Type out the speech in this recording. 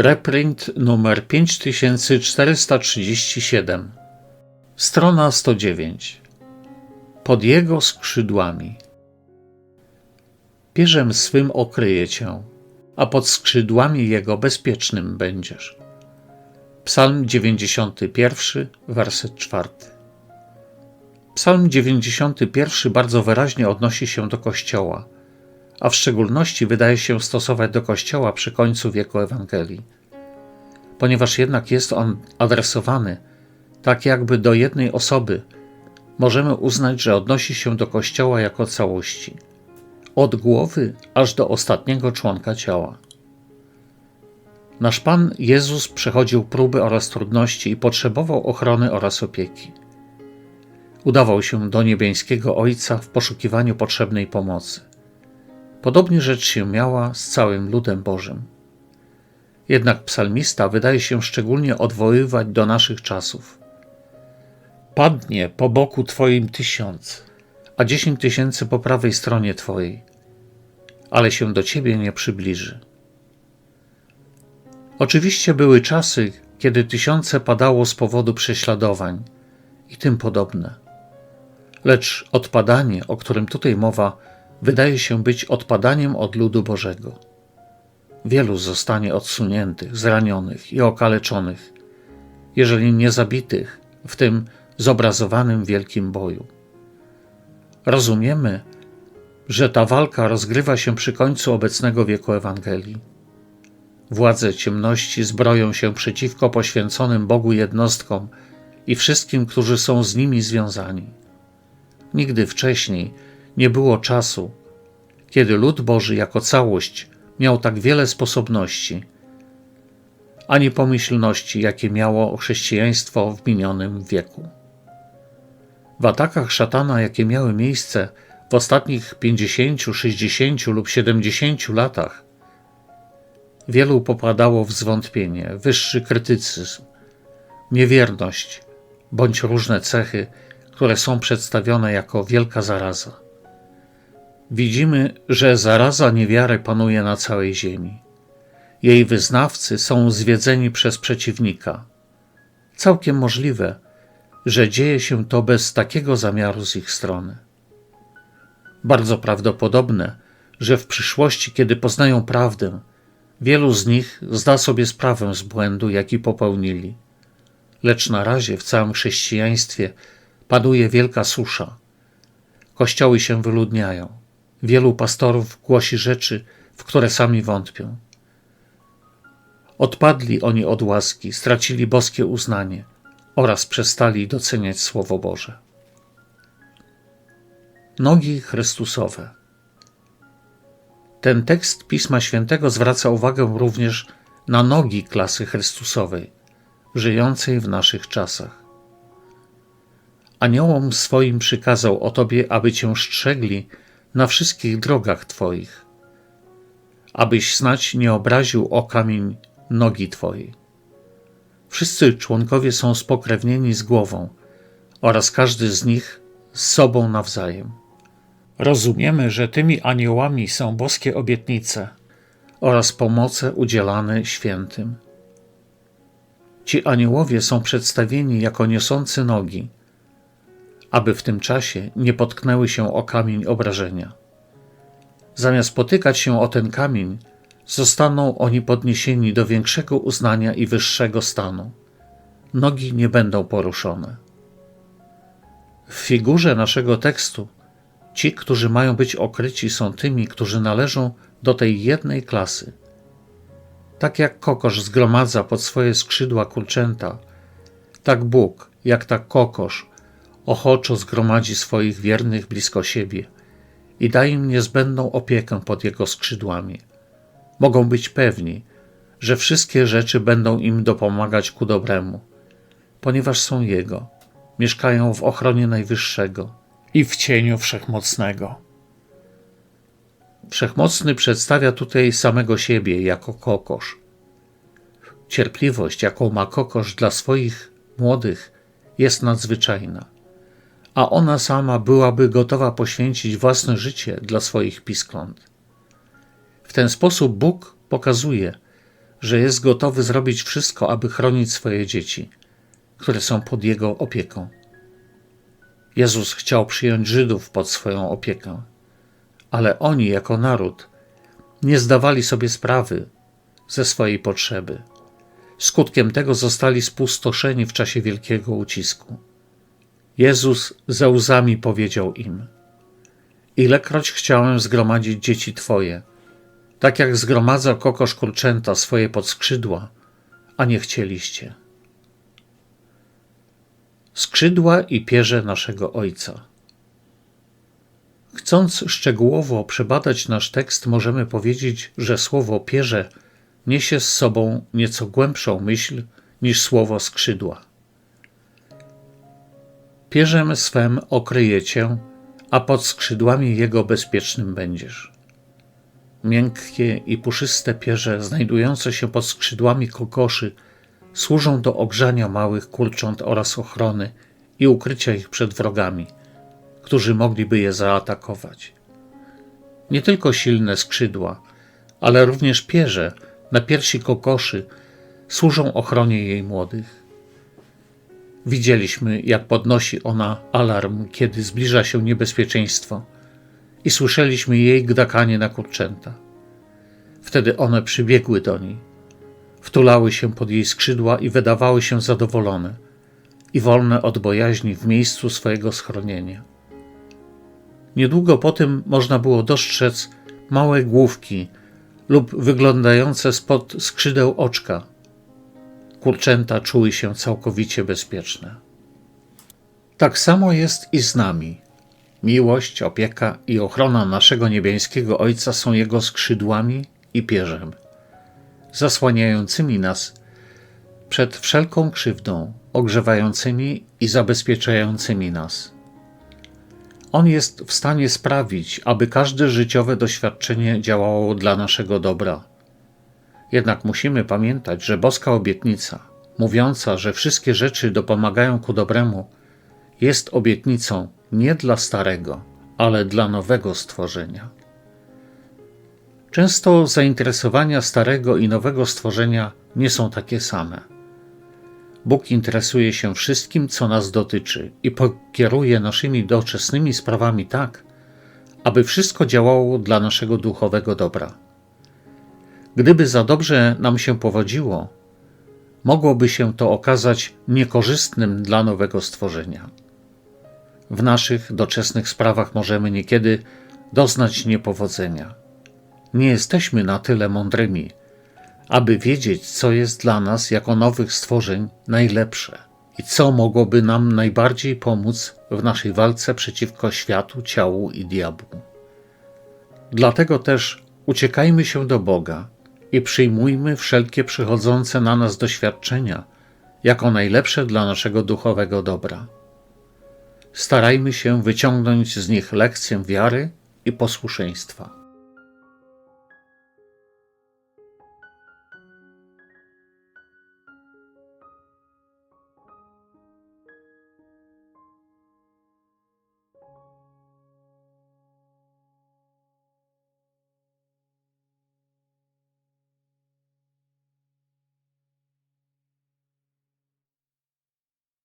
Reprint numer 5437. Strona 109. Pod jego skrzydłami. Pierzem swym okryje cię, a pod skrzydłami jego bezpiecznym będziesz. Psalm 91, werset 4. Psalm 91 bardzo wyraźnie odnosi się do Kościoła – a w szczególności wydaje się stosować do Kościoła przy końcu wieku Ewangelii. Ponieważ jednak jest on adresowany tak jakby do jednej osoby, możemy uznać, że odnosi się do Kościoła jako całości, od głowy aż do ostatniego członka ciała. Nasz Pan Jezus przechodził próby oraz trudności i potrzebował ochrony oraz opieki. Udawał się do niebiańskiego Ojca w poszukiwaniu potrzebnej pomocy. Podobnie rzecz się miała z całym ludem Bożym. Jednak psalmista wydaje się szczególnie odwoływać do naszych czasów. Padnie po boku Twoim tysiąc, a dziesięć tysięcy po prawej stronie Twojej, ale się do Ciebie nie przybliży. Oczywiście były czasy, kiedy tysiące padało z powodu prześladowań i tym podobne. Lecz odpadanie, o którym tutaj mowa, wydaje się być odpadaniem od ludu Bożego. Wielu zostanie odsuniętych, zranionych i okaleczonych, jeżeli nie zabitych w tym zobrazowanym wielkim boju. Rozumiemy, że ta walka rozgrywa się przy końcu obecnego wieku Ewangelii. Władze ciemności zbroją się przeciwko poświęconym Bogu jednostkom i wszystkim, którzy są z nimi związani. Nigdy wcześniej nie było czasu, kiedy lud Boży jako całość miał tak wiele sposobności, ani pomyślności, jakie miało chrześcijaństwo w minionym wieku. W atakach szatana, jakie miały miejsce w ostatnich 50, 60 lub 70 latach, wielu popadało w zwątpienie, wyższy krytycyzm, niewierność bądź różne cechy, które są przedstawione jako wielka zaraza. Widzimy, że zaraza niewiary panuje na całej ziemi. Jej wyznawcy są zwiedzeni przez przeciwnika. Całkiem możliwe, że dzieje się to bez takiego zamiaru z ich strony. Bardzo prawdopodobne, że w przyszłości, kiedy poznają prawdę, wielu z nich zda sobie sprawę z błędu, jaki popełnili. Lecz na razie w całym chrześcijaństwie panuje wielka susza. Kościoły się wyludniają Wielu pastorów głosi rzeczy, w które sami wątpią. Odpadli oni od łaski, stracili boskie uznanie oraz przestali doceniać Słowo Boże. Nogi Chrystusowe. Ten tekst Pisma Świętego zwraca uwagę również na nogi klasy Chrystusowej, żyjącej w naszych czasach. Aniołom swoim przykazał o Tobie, aby Cię strzegli na wszystkich drogach Twoich, abyś znać nie obraził o kamień nogi Twojej. Wszyscy członkowie są spokrewnieni z głową oraz każdy z nich z sobą nawzajem. Rozumiemy, że tymi aniołami są boskie obietnice oraz pomoce udzielane świętym. Ci aniołowie są przedstawieni jako niosący nogi, aby w tym czasie nie potknęły się o kamień obrażenia. Zamiast potykać się o ten kamień, zostaną oni podniesieni do większego uznania i wyższego stanu. Nogi nie będą poruszone. W figurze naszego tekstu ci, którzy mają być okryci, są tymi, którzy należą do tej jednej klasy. Tak jak kokosz zgromadza pod swoje skrzydła kurczęta, tak Bóg, jak ta kokosz, ochoczo zgromadzi swoich wiernych blisko siebie i da im niezbędną opiekę pod jego skrzydłami. Mogą być pewni, że wszystkie rzeczy będą im dopomagać ku dobremu, ponieważ są Jego, mieszkają w ochronie Najwyższego i w cieniu Wszechmocnego. Wszechmocny przedstawia tutaj samego siebie jako kokosz. Cierpliwość, jaką ma kokosz dla swoich młodych, jest nadzwyczajna a ona sama byłaby gotowa poświęcić własne życie dla swoich piskląt. W ten sposób Bóg pokazuje, że jest gotowy zrobić wszystko, aby chronić swoje dzieci, które są pod jego opieką. Jezus chciał przyjąć Żydów pod swoją opiekę, ale oni, jako naród, nie zdawali sobie sprawy ze swojej potrzeby. Skutkiem tego zostali spustoszeni w czasie wielkiego ucisku. Jezus ze łzami powiedział im: Ilekroć chciałem zgromadzić dzieci Twoje, tak jak zgromadza kokosz kurczęta swoje podskrzydła, a nie chcieliście. Skrzydła i pierze naszego Ojca. Chcąc szczegółowo przebadać nasz tekst, możemy powiedzieć, że słowo pierze niesie z sobą nieco głębszą myśl niż słowo skrzydła. Pierzem swem okryje cię, a pod skrzydłami jego bezpiecznym będziesz. Miękkie i puszyste pierze znajdujące się pod skrzydłami kokoszy służą do ogrzania małych kurcząt oraz ochrony i ukrycia ich przed wrogami, którzy mogliby je zaatakować. Nie tylko silne skrzydła, ale również pierze na piersi kokoszy służą ochronie jej młodych. Widzieliśmy, jak podnosi ona alarm, kiedy zbliża się niebezpieczeństwo, i słyszeliśmy jej gdakanie na kurczęta. Wtedy one przybiegły do niej, wtulały się pod jej skrzydła i wydawały się zadowolone i wolne od bojaźni w miejscu swojego schronienia. Niedługo po tym można było dostrzec małe główki lub wyglądające spod skrzydeł oczka. Kurczęta czuły się całkowicie bezpieczne. Tak samo jest i z nami. Miłość, opieka i ochrona naszego niebiańskiego Ojca są Jego skrzydłami i pierzem, zasłaniającymi nas przed wszelką krzywdą, ogrzewającymi i zabezpieczającymi nas. On jest w stanie sprawić, aby każde życiowe doświadczenie działało dla naszego dobra. Jednak musimy pamiętać, że boska obietnica, mówiąca, że wszystkie rzeczy dopomagają ku dobremu, jest obietnicą nie dla starego, ale dla nowego stworzenia. Często zainteresowania starego i nowego stworzenia nie są takie same. Bóg interesuje się wszystkim, co nas dotyczy i pokieruje naszymi doczesnymi sprawami tak, aby wszystko działało dla naszego duchowego dobra. Gdyby za dobrze nam się powodziło, mogłoby się to okazać niekorzystnym dla nowego stworzenia. W naszych doczesnych sprawach możemy niekiedy doznać niepowodzenia. Nie jesteśmy na tyle mądrymi, aby wiedzieć, co jest dla nas jako nowych stworzeń najlepsze i co mogłoby nam najbardziej pomóc w naszej walce przeciwko światu, ciału i diabłu. Dlatego też uciekajmy się do Boga i przyjmujmy wszelkie przychodzące na nas doświadczenia jako najlepsze dla naszego duchowego dobra. Starajmy się wyciągnąć z nich lekcję wiary i posłuszeństwa.